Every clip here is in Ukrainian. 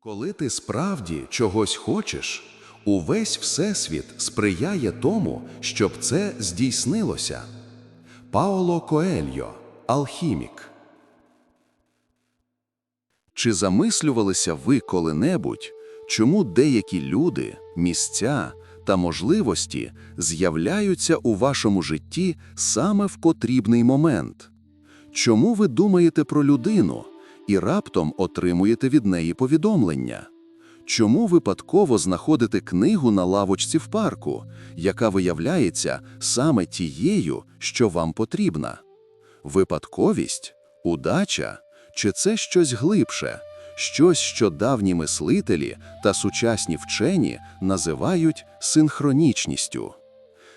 Коли ти справді чогось хочеш, увесь Всесвіт сприяє тому, щоб це здійснилося. Паоло Коельо, алхімік. Чи замислювалися ви коли-небудь, чому деякі люди, місця та можливості з'являються у вашому житті саме в потрібний момент? Чому ви думаєте про людину і раптом отримуєте від неї повідомлення? Чому випадково знаходите книгу на лавочці в парку, яка виявляється саме тією, що вам потрібна? Випадковість? Удача? Чи це щось глибше? Щось, що давні мислителі та сучасні вчені називають синхронічністю?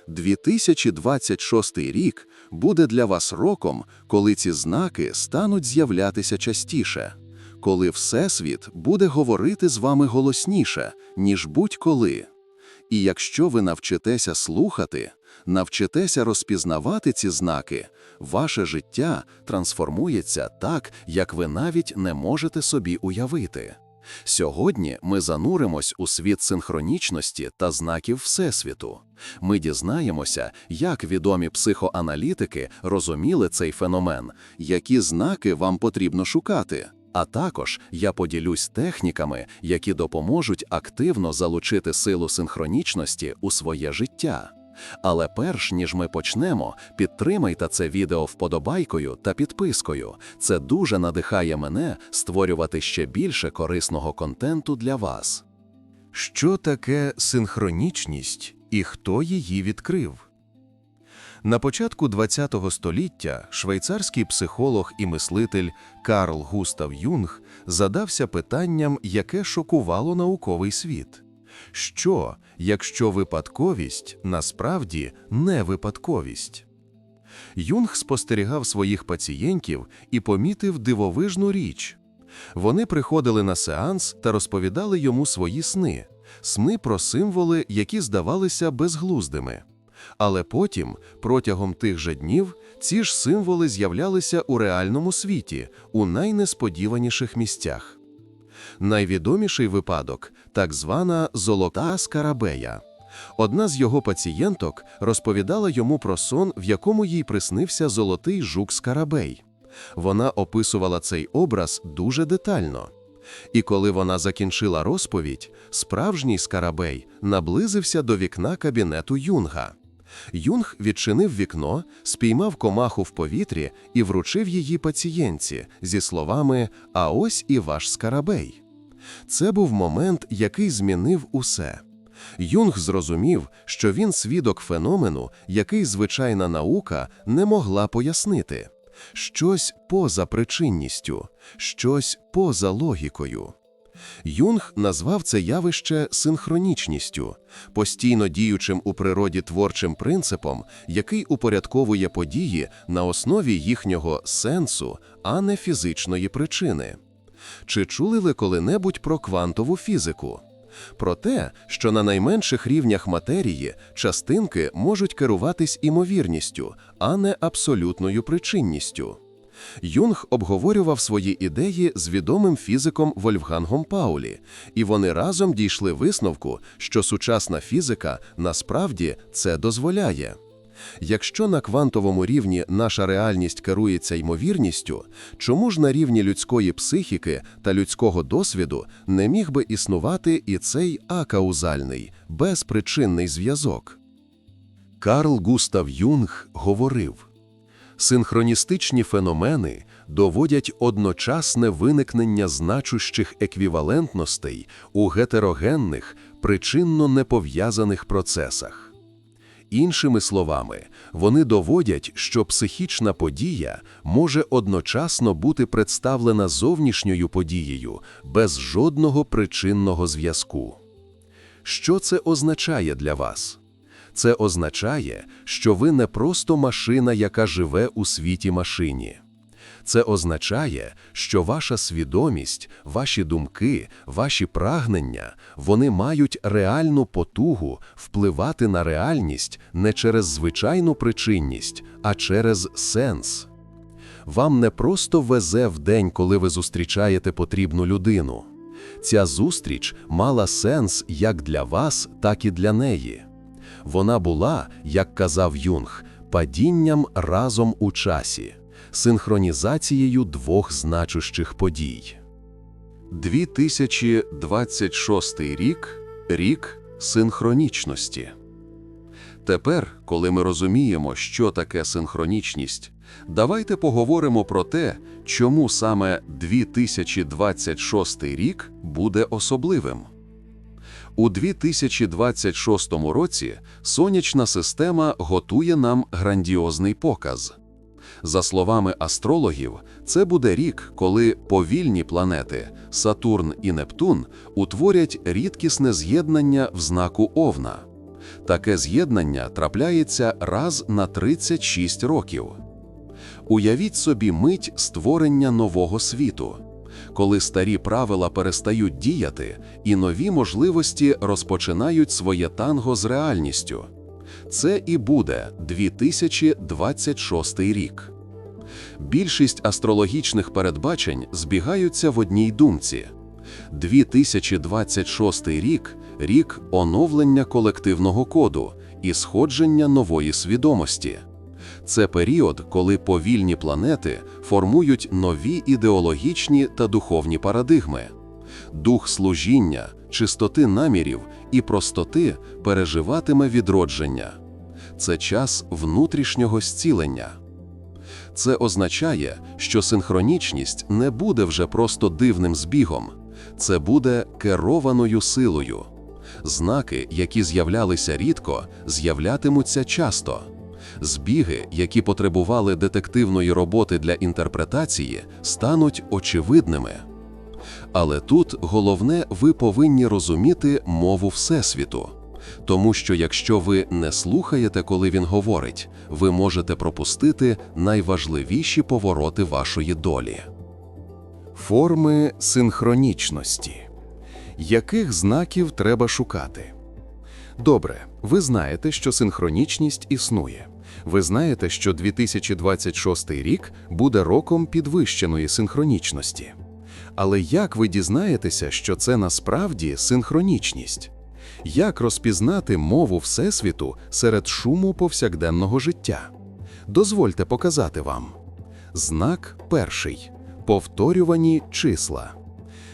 2026 рік буде для вас роком, коли ці знаки стануть з'являтися частіше, коли Всесвіт буде говорити з вами голосніше, ніж будь-коли. І якщо ви навчитеся слухати, навчитеся розпізнавати ці знаки, ваше життя трансформується так, як ви навіть не можете собі уявити. Сьогодні ми зануримось у світ синхронічності та знаків Всесвіту. Ми дізнаємося, як відомі психоаналітики розуміли цей феномен, які знаки вам потрібно шукати. А також я поділюсь техніками, які допоможуть активно залучити силу синхронічності у своє життя. Але перш ніж ми почнемо, підтримайте це відео вподобайкою та підпискою. Це дуже надихає мене створювати ще більше корисного контенту для вас. Що таке синхронічність і хто її відкрив? На початку ХХ століття швейцарський психолог і мислитель Карл Густав Юнг задався питанням, яке шокувало науковий світ. Що, якщо випадковість насправді не випадковість? Юнг спостерігав своїх пацієнтів і помітив дивовижну річ. Вони приходили на сеанс та розповідали йому свої сни, сни про символи, які здавалися безглуздими. Але потім, протягом тих же днів, ці ж символи з'являлися у реальному світі, у найнесподіваніших місцях. Найвідоміший випадок так звана золота скарабея. Одна з його пацієнток розповідала йому про сон, в якому їй приснився золотий жук скарабей. Вона описувала цей образ дуже детально. І коли вона закінчила розповідь, справжній скарабей наблизився до вікна кабінету Юнга. Юнг відчинив вікно, спіймав комаху в повітрі і вручив її пацієнтці зі словами А ось і ваш скарабей. Це був момент, який змінив усе. Юнг зрозумів, що він свідок феномену, який звичайна наука не могла пояснити щось поза причинністю, щось поза логікою. Юнг назвав це явище синхронічністю, постійно діючим у природі творчим принципом, який упорядковує події на основі їхнього сенсу, а не фізичної причини. Чи чули ви коли-небудь про квантову фізику? Про те, що на найменших рівнях матерії частинки можуть керуватись імовірністю, а не абсолютною причинністю. Юнг обговорював свої ідеї з відомим фізиком Вольфгангом Паулі, і вони разом дійшли висновку, що сучасна фізика насправді це дозволяє. Якщо на квантовому рівні наша реальність керується ймовірністю, чому ж на рівні людської психіки та людського досвіду не міг би існувати і цей акаузальний, безпричинний зв'язок? Карл Густав Юнг говорив: синхроністичні феномени доводять одночасне виникнення значущих еквівалентностей у гетерогенних, причинно непов'язаних процесах. Іншими словами, вони доводять, що психічна подія може одночасно бути представлена зовнішньою подією без жодного причинного зв'язку. Що це означає для вас? Це означає, що ви не просто машина, яка живе у світі машині. Це означає, що ваша свідомість, ваші думки, ваші прагнення вони мають реальну потугу впливати на реальність не через звичайну причинність, а через сенс. Вам не просто везе в день, коли ви зустрічаєте потрібну людину. Ця зустріч мала сенс як для вас, так і для неї. Вона була, як казав Юнг, падінням разом у часі, синхронізацією двох значущих подій. 2026 рік рік синхронічності. Тепер, коли ми розуміємо, що таке синхронічність, давайте поговоримо про те, чому саме 2026 рік буде особливим. У 2026 році сонячна система готує нам грандіозний показ. За словами астрологів, це буде рік, коли повільні планети Сатурн і Нептун утворять рідкісне з'єднання в знаку Овна. Таке з'єднання трапляється раз на 36 років. Уявіть собі мить створення нового світу, коли старі правила перестають діяти і нові можливості розпочинають своє танго з реальністю. Це і буде 2026 рік. Більшість астрологічних передбачень збігаються в одній думці. 2026 рік рік оновлення колективного коду і сходження нової свідомості. Це період, коли повільні планети формують нові ідеологічні та духовні парадигми. Дух служіння, чистоти намірів і простоти переживатиме відродження. Це час внутрішнього зцілення. Це означає, що синхронічність не буде вже просто дивним збігом, це буде керованою силою. Знаки, які з'являлися рідко, з'являтимуться часто. Збіги, які потребували детективної роботи для інтерпретації, стануть очевидними. Але тут головне, ви повинні розуміти мову Всесвіту. Тому що якщо ви не слухаєте, коли він говорить, ви можете пропустити найважливіші повороти вашої долі. Форми синхронічності. Яких знаків треба шукати? Добре, ви знаєте, що синхронічність існує. Ви знаєте, що 2026 рік буде роком підвищеної синхронічності. Але як ви дізнаєтеся, що це насправді синхронічність? Як розпізнати мову Всесвіту серед шуму повсякденного життя? Дозвольте показати вам. Знак перший. Повторювані числа.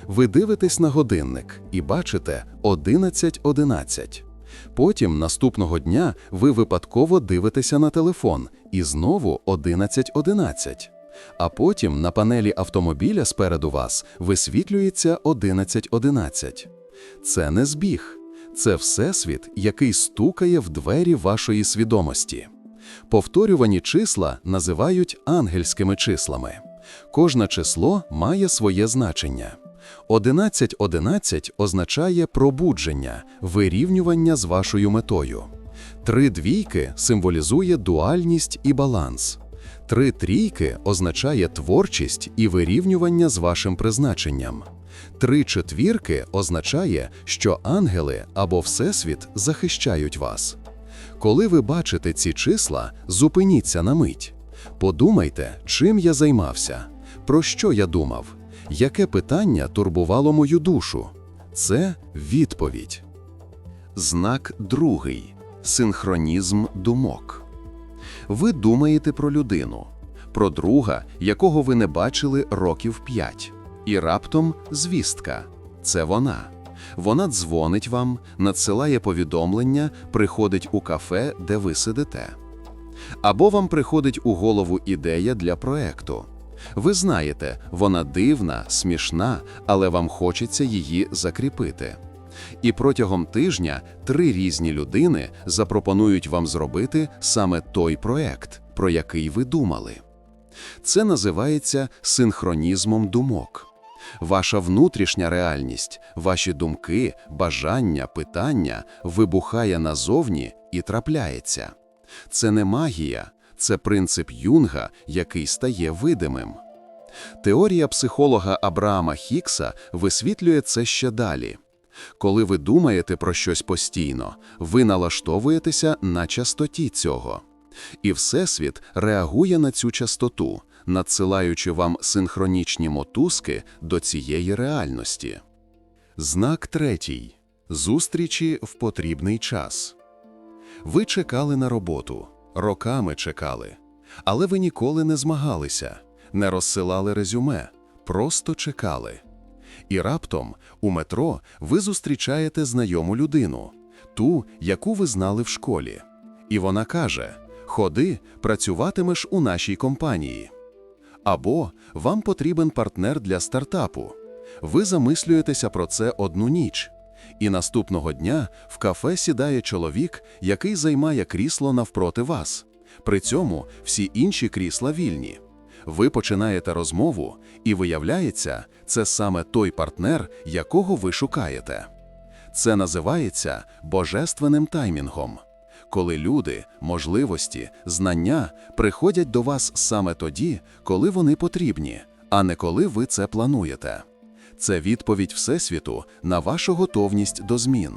Ви дивитесь на годинник і бачите 11.11. Потім наступного дня ви випадково дивитеся на телефон і знову 11.11. А потім на панелі автомобіля спереду вас висвітлюється 11.11. Це не збіг. Це всесвіт, який стукає в двері вашої свідомості. Повторювані числа називають ангельськими числами. Кожне число має своє значення. 11.11 означає пробудження, вирівнювання з вашою метою. Три двійки символізує дуальність і баланс. Три трійки означає творчість і вирівнювання з вашим призначенням. Три четвірки означає, що ангели або Всесвіт захищають вас. Коли ви бачите ці числа, зупиніться на мить. Подумайте, чим я займався, про що я думав, яке питання турбувало мою душу. Це відповідь. Знак другий синхронізм думок. Ви думаєте про людину, про друга, якого ви не бачили років п'ять. І раптом звістка це вона. Вона дзвонить вам, надсилає повідомлення, приходить у кафе, де ви сидите. Або вам приходить у голову ідея для проекту. Ви знаєте, вона дивна, смішна, але вам хочеться її закріпити. І протягом тижня три різні людини запропонують вам зробити саме той проект, про який ви думали. Це називається синхронізмом думок. Ваша внутрішня реальність, ваші думки, бажання, питання вибухає назовні і трапляється. Це не магія, це принцип Юнга, який стає видимим. Теорія психолога Абраама Хікса висвітлює це ще далі. Коли ви думаєте про щось постійно, ви налаштовуєтеся на частоті цього. І Всесвіт реагує на цю частоту, надсилаючи вам синхронічні мотузки до цієї реальності. Знак третій. Зустрічі в потрібний час. Ви чекали на роботу, роками чекали. Але ви ніколи не змагалися, не розсилали резюме, просто чекали. І раптом у метро ви зустрічаєте знайому людину, ту, яку ви знали в школі. І вона каже: Ходи, працюватимеш у нашій компанії. Або вам потрібен партнер для стартапу. Ви замислюєтеся про це одну ніч. І наступного дня в кафе сідає чоловік, який займає крісло навпроти вас. При цьому всі інші крісла вільні. Ви починаєте розмову, і виявляється, це саме той партнер, якого ви шукаєте. Це називається божественним таймінгом. Коли люди, можливості, знання приходять до вас саме тоді, коли вони потрібні, а не коли ви це плануєте. Це відповідь Всесвіту на вашу готовність до змін.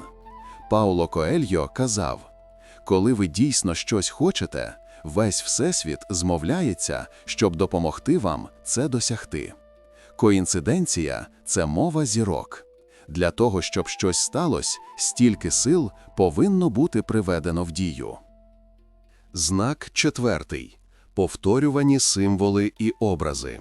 Пауло Коельо казав: коли ви дійсно щось хочете, весь Всесвіт змовляється, щоб допомогти вам це досягти. Коінциденція це мова зірок. Для того, щоб щось сталося, стільки сил повинно бути приведено в дію. Знак четвертий. Повторювані символи і образи.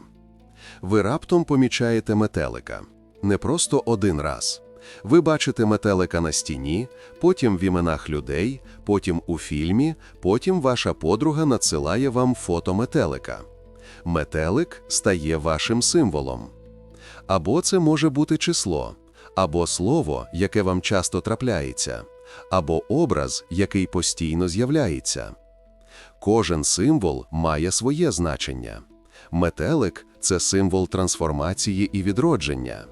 Ви раптом помічаєте метелика. Не просто один раз. Ви бачите метелика на стіні, потім в іменах людей, потім у фільмі, потім ваша подруга надсилає вам фото метелика. Метелик стає вашим символом. Або це може бути число, або слово, яке вам часто трапляється, або образ, який постійно з'являється. Кожен символ має своє значення. Метелик це символ трансформації і відродження,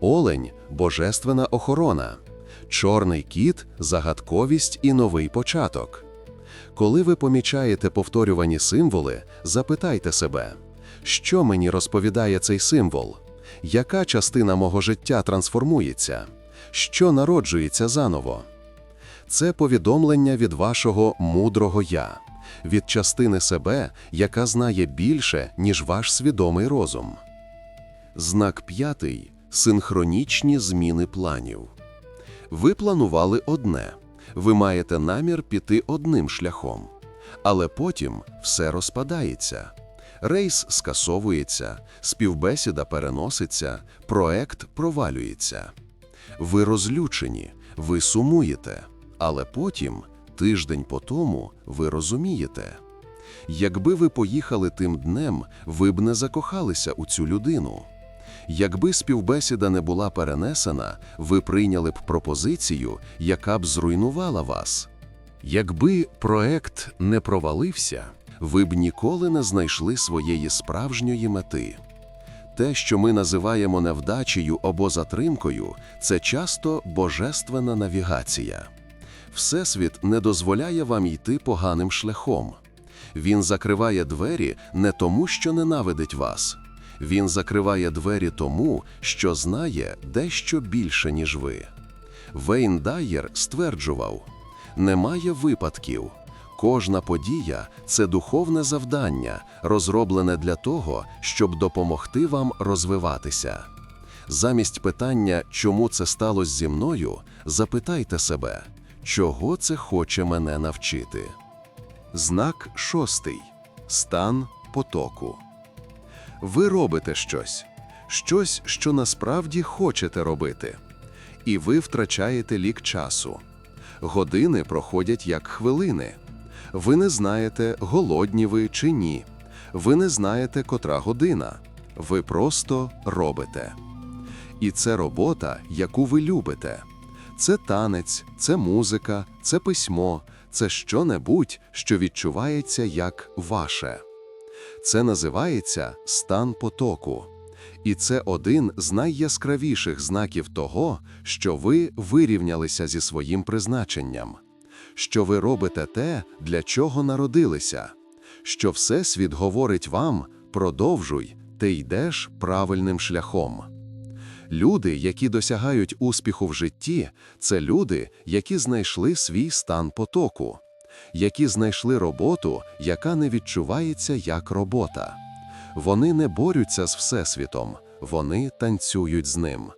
олень божественна охорона, чорний кіт загадковість і новий початок. Коли ви помічаєте повторювані символи, запитайте себе, що мені розповідає цей символ, яка частина мого життя трансформується, що народжується заново. Це повідомлення від вашого мудрого я, від частини себе, яка знає більше, ніж ваш свідомий розум. Знак п'ятий синхронічні зміни планів. Ви планували одне, ви маєте намір піти одним шляхом, але потім все розпадається. Рейс скасовується, співбесіда переноситься, проект провалюється. Ви розлючені, ви сумуєте, але потім, тиждень по тому, ви розумієте. Якби ви поїхали тим днем, ви б не закохалися у цю людину. Якби співбесіда не була перенесена, ви прийняли б пропозицію, яка б зруйнувала вас. Якби проект не провалився, ви б ніколи не знайшли своєї справжньої мети. Те, що ми називаємо невдачею або затримкою, це часто божественна навігація. Всесвіт не дозволяє вам йти поганим шляхом. Він закриває двері не тому, що ненавидить вас. Він закриває двері тому, що знає дещо більше, ніж ви. Вейн Дайєр стверджував: немає випадків. Кожна подія це духовне завдання, розроблене для того, щоб допомогти вам розвиватися. Замість питання, чому це сталося зі мною, запитайте себе, чого це хоче мене навчити. Знак шостий. Стан потоку. Ви робите щось, щось, що насправді хочете робити. І ви втрачаєте лік часу. Години проходять як хвилини. Ви не знаєте, голодні ви чи ні. Ви не знаєте, котра година. Ви просто робите. І це робота, яку ви любите. Це танець, це музика, це письмо, це що-небудь, що відчувається як ваше. Це називається стан потоку. І це один з найяскравіших знаків того, що ви вирівнялися зі своїм призначенням, що ви робите те, для чого народилися, що Всесвіт говорить вам продовжуй, ти йдеш правильним шляхом. Люди, які досягають успіху в житті, це люди, які знайшли свій стан потоку, які знайшли роботу, яка не відчувається як робота. Вони не борються з Всесвітом, вони танцюють з ним.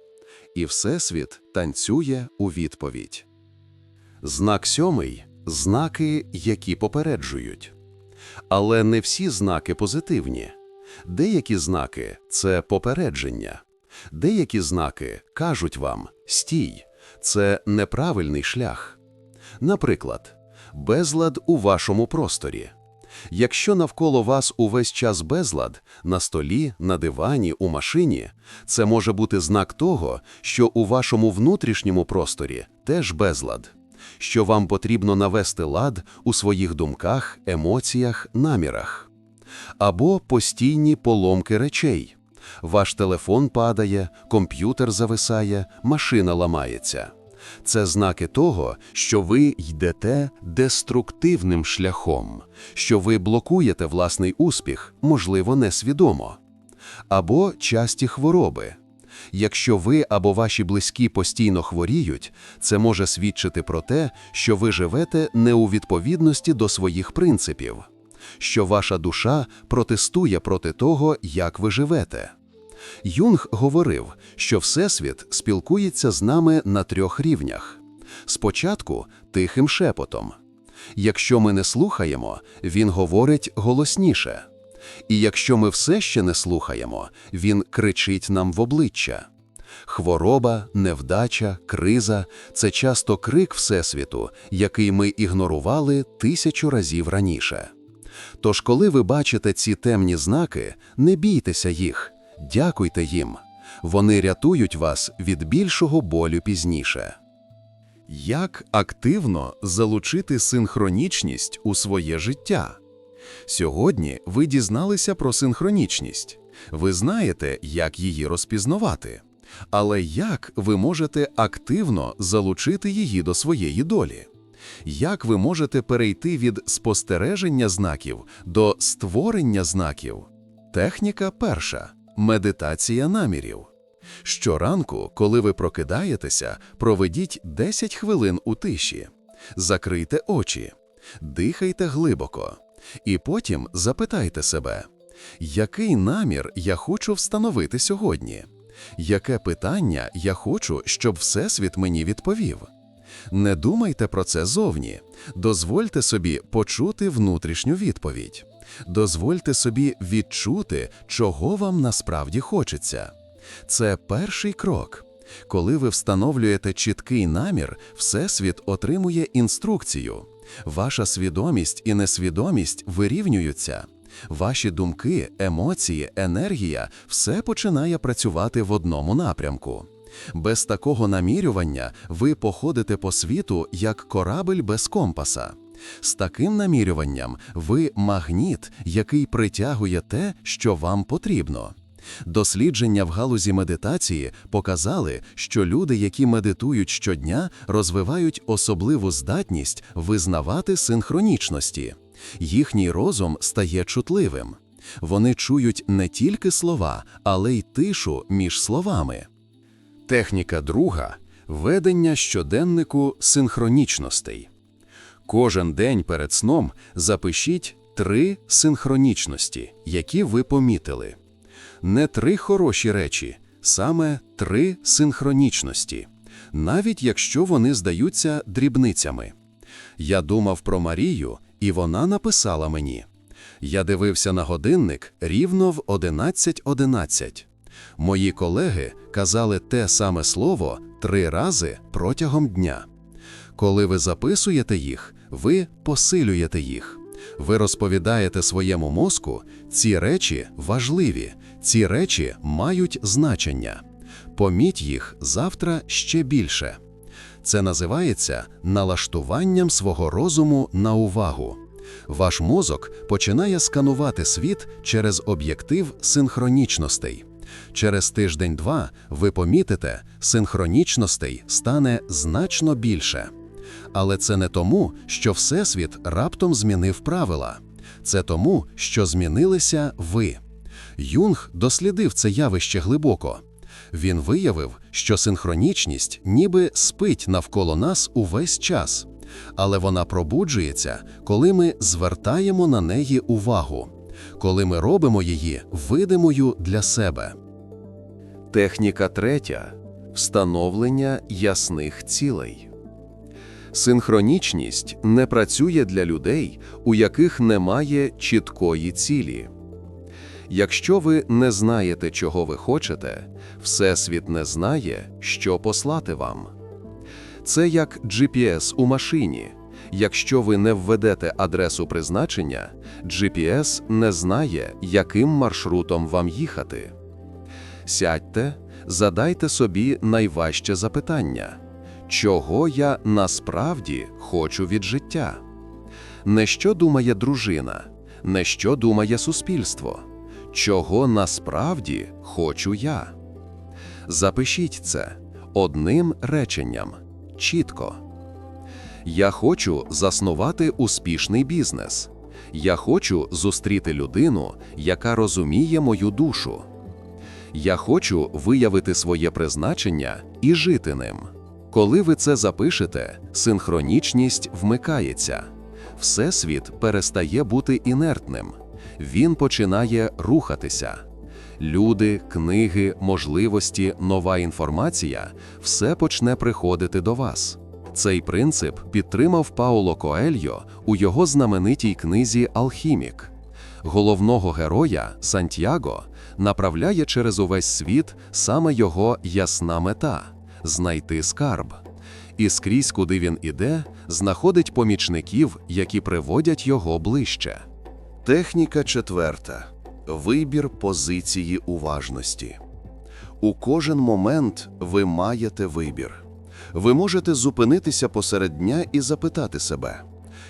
і Всесвіт танцює у відповідь. Знак сьомий знаки, які попереджують. Але не всі знаки позитивні. Деякі знаки це попередження. Деякі знаки кажуть вам стій, це неправильний шлях. Наприклад, безлад у вашому просторі. Якщо навколо вас увесь час безлад на столі, на дивані, у машині, це може бути знак того, що у вашому внутрішньому просторі теж безлад, що вам потрібно навести лад у своїх думках, емоціях, намірах. Або постійні поломки речей. Ваш телефон падає, комп'ютер зависає, машина ламається. Це знаки того, що ви йдете деструктивним шляхом, що ви блокуєте власний успіх, можливо, несвідомо. Або часті хвороби. Якщо ви або ваші близькі постійно хворіють, це може свідчити про те, що ви живете не у відповідності до своїх принципів, що ваша душа протестує проти того, як ви живете. Юнг говорив, що Всесвіт спілкується з нами на трьох рівнях. Спочатку тихим шепотом. Якщо ми не слухаємо, він говорить голосніше. І якщо ми все ще не слухаємо, він кричить нам в обличчя. Хвороба, невдача, криза це часто крик Всесвіту, який ми ігнорували тисячу разів раніше. Тож, коли ви бачите ці темні знаки, не бійтеся їх, дякуйте їм. Вони рятують вас від більшого болю пізніше. Як активно залучити синхронічність у своє життя? Сьогодні ви дізналися про синхронічність. Ви знаєте, як її розпізнавати. Але як ви можете активно залучити її до своєї долі? Як ви можете перейти від спостереження знаків до створення знаків? Техніка перша медитація намірів. Щоранку, коли ви прокидаєтеся, проведіть 10 хвилин у тиші, закрийте очі, дихайте глибоко, і потім запитайте себе, який намір я хочу встановити сьогодні? Яке питання я хочу, щоб Всесвіт мені відповів? Не думайте про це зовні, дозвольте собі почути внутрішню відповідь, дозвольте собі відчути, чого вам насправді хочеться. Це перший крок. Коли ви встановлюєте чіткий намір, Всесвіт отримує інструкцію. Ваша свідомість і несвідомість вирівнюються. Ваші думки, емоції, енергія все починає працювати в одному напрямку. Без такого намірювання ви походите по світу як корабель без компаса. З таким намірюванням ви магніт, який притягує те, що вам потрібно. Дослідження в галузі медитації показали, що люди, які медитують щодня, розвивають особливу здатність визнавати синхронічності. Їхній розум стає чутливим. Вони чують не тільки слова, але й тишу між словами. Техніка друга ведення щоденнику синхронічностей. Кожен день перед сном запишіть три синхронічності, які ви помітили. Не три хороші речі, саме три синхронічності, навіть якщо вони здаються дрібницями. Я думав про Марію, і вона написала мені. Я дивився на годинник рівно в 11.11. .11. Мої колеги казали те саме слово три рази протягом дня. Коли ви записуєте їх, ви посилюєте їх. Ви розповідаєте своєму мозку, ці речі важливі, ці речі мають значення. Поміть їх завтра ще більше. Це називається налаштуванням свого розуму на увагу. Ваш мозок починає сканувати світ через об'єктив синхронічностей. Через тиждень-два ви помітите, синхронічностей стане значно більше. Але це не тому, що Всесвіт раптом змінив правила. Це тому, що змінилися ви. Юнг дослідив це явище глибоко. Він виявив, що синхронічність ніби спить навколо нас увесь час, але вона пробуджується, коли ми звертаємо на неї увагу, коли ми робимо її видимою для себе. Техніка третя встановлення ясних цілей. Синхронічність не працює для людей, у яких немає чіткої цілі. Якщо ви не знаєте, чого ви хочете, Всесвіт не знає, що послати вам. Це як GPS у машині. Якщо ви не введете адресу призначення, GPS не знає, яким маршрутом вам їхати. Сядьте, задайте собі найважче запитання: чого я насправді хочу від життя? Не що думає дружина, не що думає суспільство, чого насправді хочу я. Запишіть це одним реченням чітко. Я хочу заснувати успішний бізнес. Я хочу зустріти людину, яка розуміє мою душу. Я хочу виявити своє призначення і жити ним. Коли ви це запишете, синхронічність вмикається. Всесвіт перестає бути інертним. Він починає рухатися. Люди, книги, можливості, нова інформація все почне приходити до вас. Цей принцип підтримав Пауло Коельо у його знаменитій книзі Алхімік. Головного героя Сантьяго направляє через увесь світ саме його ясна мета знайти скарб. І скрізь, куди він іде, знаходить помічників, які приводять його ближче. Техніка четверта. Вибір позиції уважності. У кожен момент ви маєте вибір. Ви можете зупинитися посеред дня і запитати себе: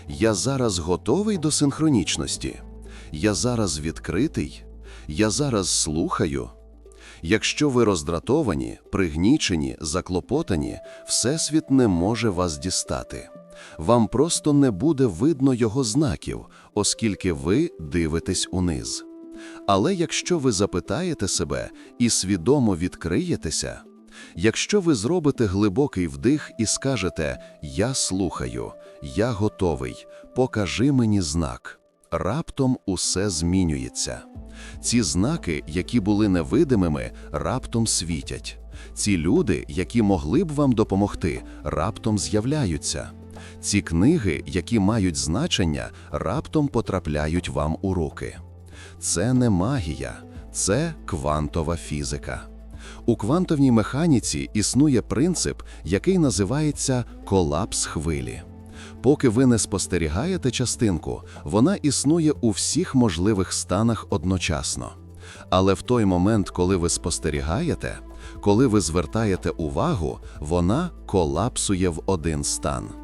Я зараз готовий до синхронічності? Я зараз відкритий? Я зараз слухаю? Якщо ви роздратовані, пригнічені, заклопотані, Всесвіт не може вас дістати. Вам просто не буде видно його знаків, оскільки ви дивитесь униз. Але якщо ви запитаєте себе і свідомо відкриєтеся, якщо ви зробите глибокий вдих і скажете Я слухаю, я готовий, покажи мені знак, раптом усе змінюється. Ці знаки, які були невидимими, раптом світять. Ці люди, які могли б вам допомогти, раптом з'являються. Ці книги, які мають значення, раптом потрапляють вам у руки. Це не магія, це квантова фізика. У квантовій механіці існує принцип, який називається колапс хвилі. Поки ви не спостерігаєте частинку, вона існує у всіх можливих станах одночасно. Але в той момент, коли ви спостерігаєте, коли ви звертаєте увагу, вона колапсує в один стан.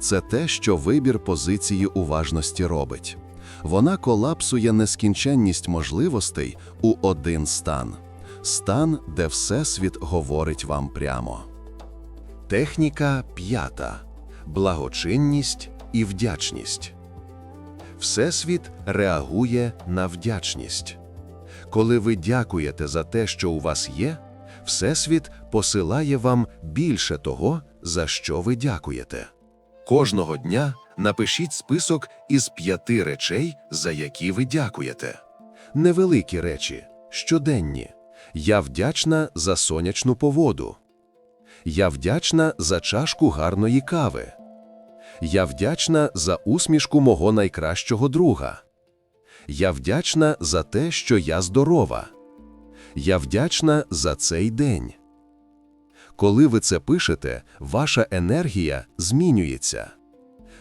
Це те, що вибір позиції уважності робить. Вона колапсує нескінченність можливостей у один стан стан, де Всесвіт говорить вам прямо. Техніка п'ята благочинність і вдячність. Всесвіт реагує на вдячність. Коли ви дякуєте за те, що у вас є, Всесвіт посилає вам більше того, за що ви дякуєте. Кожного дня напишіть список із п'яти речей, за які ви дякуєте. Невеликі речі, щоденні. Я вдячна за сонячну погоду. Я вдячна за чашку гарної кави. Я вдячна за усмішку мого найкращого друга. Я вдячна за те, що я здорова. Я вдячна за цей день. Коли ви це пишете, ваша енергія змінюється.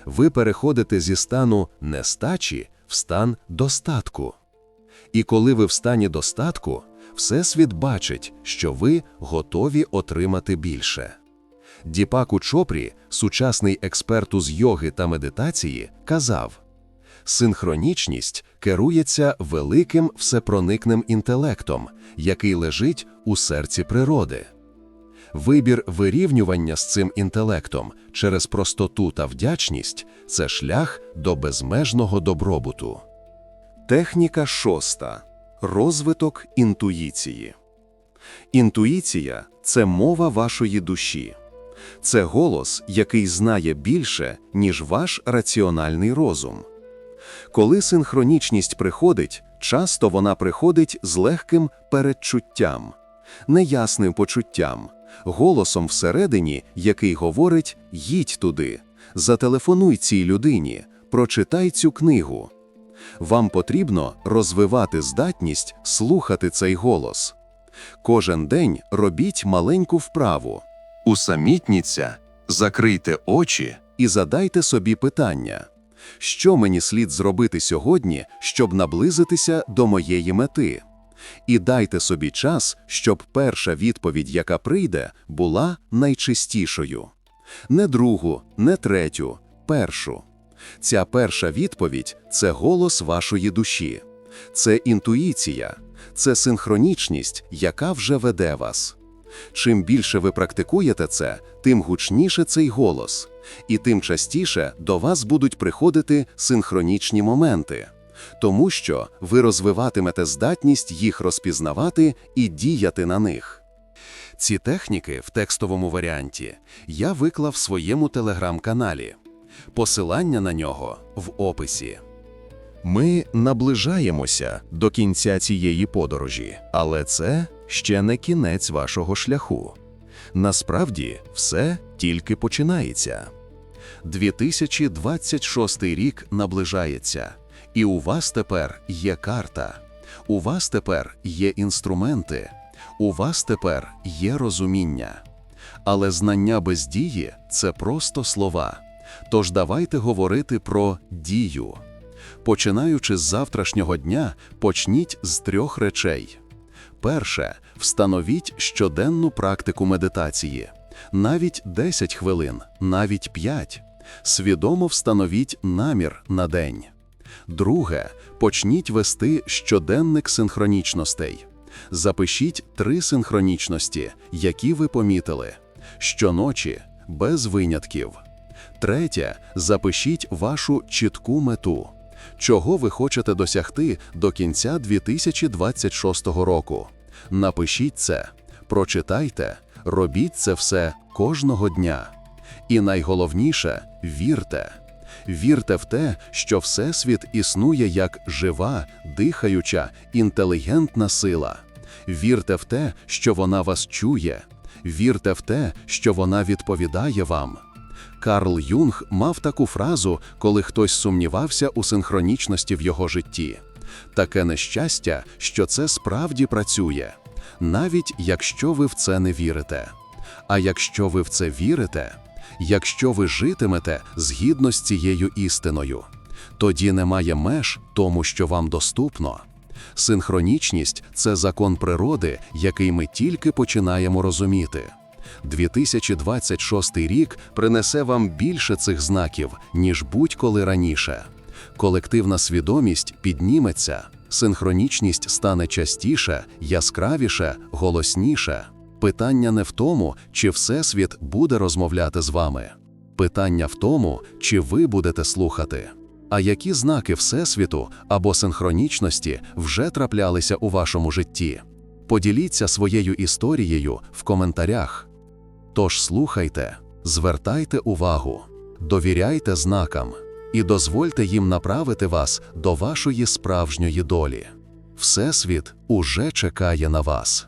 Ви переходите зі стану нестачі в стан достатку. І коли ви в стані достатку, Всесвіт бачить, що ви готові отримати більше. Діпаку Чопрі, сучасний експерту з йоги та медитації, казав: синхронічність керується великим всепроникним інтелектом, який лежить у серці природи. Вибір вирівнювання з цим інтелектом через простоту та вдячність це шлях до безмежного добробуту. Техніка шоста. Розвиток інтуїції. Інтуїція це мова вашої душі. Це голос, який знає більше, ніж ваш раціональний розум. Коли синхронічність приходить, часто вона приходить з легким передчуттям, неясним почуттям, голосом всередині, який говорить «їдь туди», зателефонуй цій людині, прочитай цю книгу. Вам потрібно розвивати здатність слухати цей голос. Кожен день робіть маленьку вправу. Усамітніться, закрийте очі і задайте собі питання, що мені слід зробити сьогодні, щоб наблизитися до моєї мети. І дайте собі час, щоб перша відповідь, яка прийде, була найчистішою. Не другу, не третю, першу. Ця перша відповідь це голос вашої душі, це інтуїція, це синхронічність, яка вже веде вас. Чим більше ви практикуєте це, тим гучніше цей голос, і тим частіше до вас будуть приходити синхронічні моменти, тому що ви розвиватимете здатність їх розпізнавати і діяти на них. Ці техніки в текстовому варіанті я виклав в своєму телеграм-каналі. Посилання на нього в описі. Ми наближаємося до кінця цієї подорожі, але це ще не кінець вашого шляху. Насправді, все тільки починається. 2026 рік наближається, і у вас тепер є карта, у вас тепер є інструменти, у вас тепер є розуміння. Але знання без дії це просто слова. Тож давайте говорити про дію. Починаючи з завтрашнього дня, почніть з трьох речей. Перше, встановіть щоденну практику медитації. Навіть 10 хвилин, навіть 5. Свідомо встановіть намір на день. Друге, почніть вести щоденник синхронічностей. Запишіть три синхронічності, які ви помітили. Щоночі, без винятків. Третє, запишіть вашу чітку мету. Чого ви хочете досягти до кінця 2026 року? Напишіть це, прочитайте, робіть це все кожного дня. І найголовніше вірте. Вірте в те, що Всесвіт існує як жива, дихаюча, інтелігентна сила. Вірте в те, що вона вас чує. Вірте в те, що вона відповідає вам. Карл Юнг мав таку фразу, коли хтось сумнівався у синхронічності в його житті. Таке нещастя, що це справді працює, навіть якщо ви в це не вірите. А якщо ви в це вірите, якщо ви житимете згідно з цією істиною, тоді немає меж тому, що вам доступно. Синхронічність це закон природи, який ми тільки починаємо розуміти. 2026 рік принесе вам більше цих знаків, ніж будь-коли раніше. Колективна свідомість підніметься, синхронічність стане частіше, яскравіше, голосніше. Питання не в тому, чи Всесвіт буде розмовляти з вами. Питання в тому, чи ви будете слухати. А які знаки Всесвіту або синхронічності вже траплялися у вашому житті? Поділіться своєю історією в коментарях. Тож слухайте, звертайте увагу, довіряйте знакам і дозвольте їм направити вас до вашої справжньої долі. Всесвіт уже чекає на вас.